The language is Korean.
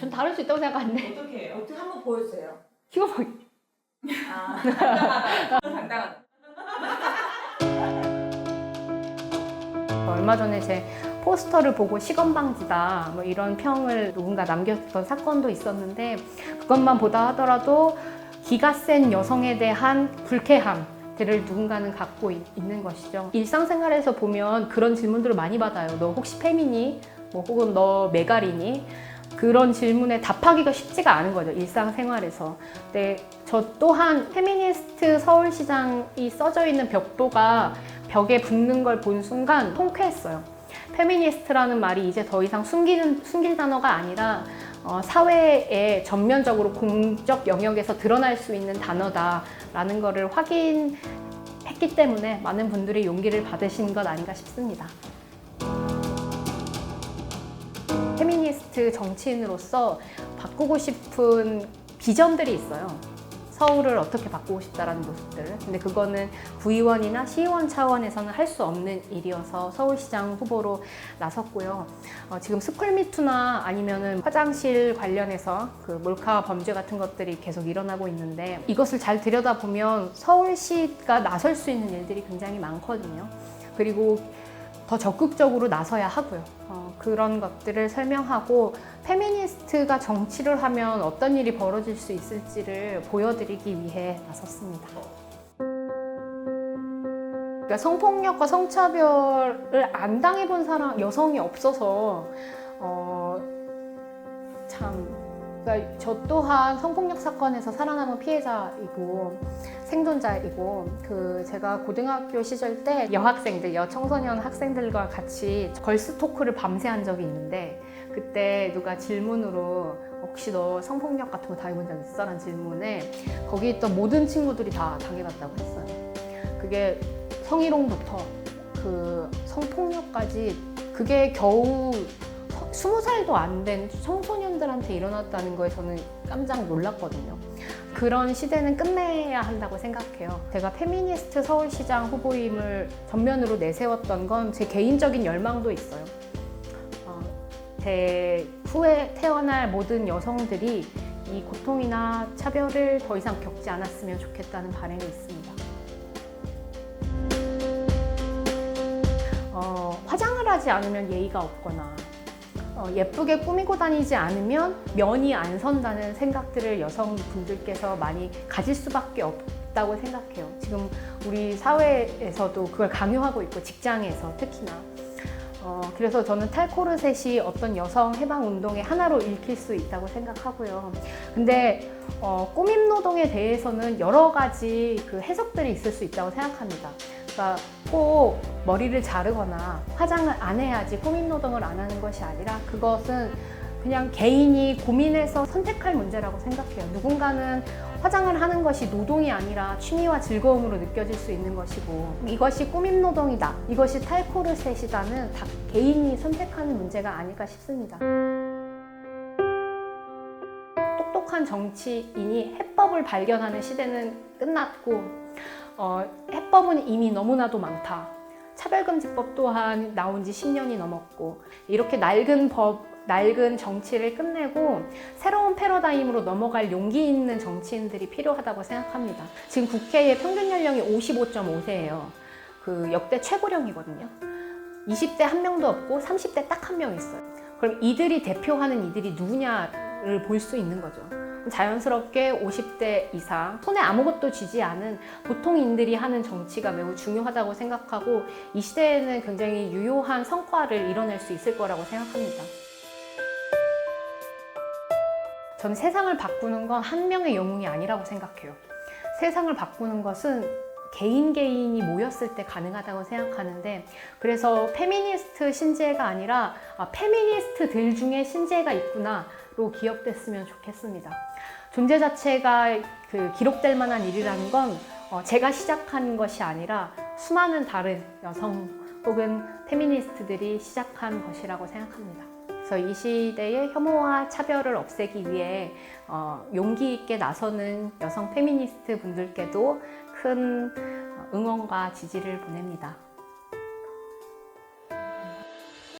전 다룰 수 있다고 생각하는데 어떻게 해요? 어떻게 한번 보여주세요. 이거 뭐 아, 당당하다. 얼마 전에 제 포스터를 보고 시건방지다 뭐 이런 평을 누군가 남겼던 사건도 있었는데 그것만 보다 하더라도 기가 센 여성에 대한 불쾌함 들을 누군가는 갖고 있, 는 것이죠. 일상생활에서 보면 그런 질문들을 많이 받아요. 너 혹시 페미니? 뭐 혹은 너 메가리니? 그런 질문에 답하기가 쉽지가 않은 거죠. 일상생활에서. 근데 저 또한 페미니스트 서울시장이 써져 있는 벽보가 벽에 붙는 걸 본 순간 통쾌했어요. 페미니스트라는 말이 이제 더 이상 숨기는, 숨길 단어가 아니라 어, 사회에 전면적으로 공적 영역에서 드러날 수 있는 단어다라는 것을 확인했기 때문에 많은 분들이 용기를 받으신 것 아닌가 싶습니다. 페미니스트 정치인으로서 바꾸고 싶은 비전들이 있어요. 서울을 어떻게 바꾸고 싶다라는 모습들. 근데 그거는 구의원이나 시의원 차원에서는 할 수 없는 일이어서 서울시장 후보로 나섰고요. 어, 지금 스쿨미투나 아니면은 화장실 관련해서 그 몰카 범죄 같은 것들이 계속 일어나고 있는데 이것을 잘 들여다보면 서울시가 나설 수 있는 일들이 굉장히 많거든요. 그리고 더 적극적으로 나서야 하고요. 어, 그런 것들을 설명하고 페미니스트가 정치를 하면 어떤 일이 벌어질 수 있을지를 보여드리기 위해 나섰습니다. 그러니까 성폭력과 성차별을 안 당해본 사람 여성이 없어서 어, 참. 그러니까 저 또한 성폭력 사건에서 살아남은 피해자이고 생존자이고 그 제가 고등학교 시절 때 여학생들 여청소년 학생들과 같이 걸스 토크를 밤새 한 적이 있는데 그때 누가 질문으로 혹시 너 성폭력 같은 거 당해본 적 있어? 라는 질문에 거기 있던 모든 친구들이 다 당해봤다고 했어요. 그게 성희롱부터 그 성폭력까지 그게 겨우 스무 살도 안 된 청소년 들한테 일어났다는 거에 저는 깜짝 놀랐거든요. 그런 시대는 끝내야 한다고 생각해요. 제가 페미니스트 서울시장 후보임을 전면으로 내세웠던 건 제 개인적인 열망도 있어요. 어, 제 후에 태어날 모든 여성들이 이 고통이나 차별을 더 이상 겪지 않았으면 좋겠다는 바람이 있습니다. 어, 화장을 하지 않으면 예의가 없거나 어, 예쁘게 꾸미고 다니지 않으면 면이 안 선다는 생각들을 여성분들께서 많이 가질 수밖에 없다고 생각해요. 지금 우리 사회에서도 그걸 강요하고 있고 직장에서 특히나. 어, 그래서 저는 탈코르셋이 어떤 여성 해방 운동의 하나로 읽힐 수 있다고 생각하고요. 근데 어, 꾸밈 노동에 대해서는 여러 가지 그 해석들이 있을 수 있다고 생각합니다. 그러니까 꼭 머리를 자르거나 화장을 안 해야지 꾸밈 노동을 안 하는 것이 아니라 그것은 그냥 개인이 고민해서 선택할 문제라고 생각해요. 누군가는 화장을 하는 것이 노동이 아니라 취미와 즐거움으로 느껴질 수 있는 것이고 이것이 꾸밈 노동이다. 이것이 탈코르셋이다는 다 개인이 선택하는 문제가 아닐까 싶습니다. 똑똑한 정치인이 해법을 발견하는 시대는 끝났고 어, 해법은 이미 너무나도 많다. 차별금지법 또한 나온 지 10년이 넘었고 이렇게 낡은 법, 낡은 정치를 끝내고 새로운 패러다임으로 넘어갈 용기 있는 정치인들이 필요하다고 생각합니다. 지금 국회의 평균 연령이 55.5세예요. 그 역대 최고령이거든요. 20대 한 명도 없고 30대 딱 한 명 있어요. 그럼 이들이 대표하는 이들이 누구냐를 볼 수 있는 거죠. 자연스럽게 50대 이상 손에 아무것도 쥐지 않은 보통인들이 하는 정치가 매우 중요하다고 생각하고 이 시대에는 굉장히 유효한 성과를 이뤄낼 수 있을 거라고 생각합니다. 전 세상을 바꾸는 건 한 명의 영웅이 아니라고 생각해요. 세상을 바꾸는 것은 개인 개인이 모였을 때 가능하다고 생각하는데 그래서 페미니스트 신재가 아니라 아, 페미니스트들 중에 신재가 있구나로 기억됐으면 좋겠습니다. 존재 자체가 그 기록될 만한 일이라는 건 어, 제가 시작한 것이 아니라 수많은 다른 여성 혹은 페미니스트들이 시작한 것이라고 생각합니다. 그래서 이 시대의 혐오와 차별을 없애기 위해 어, 용기 있게 나서는 여성 페미니스트 분들께도 큰 응원과 지지를 보냅니다.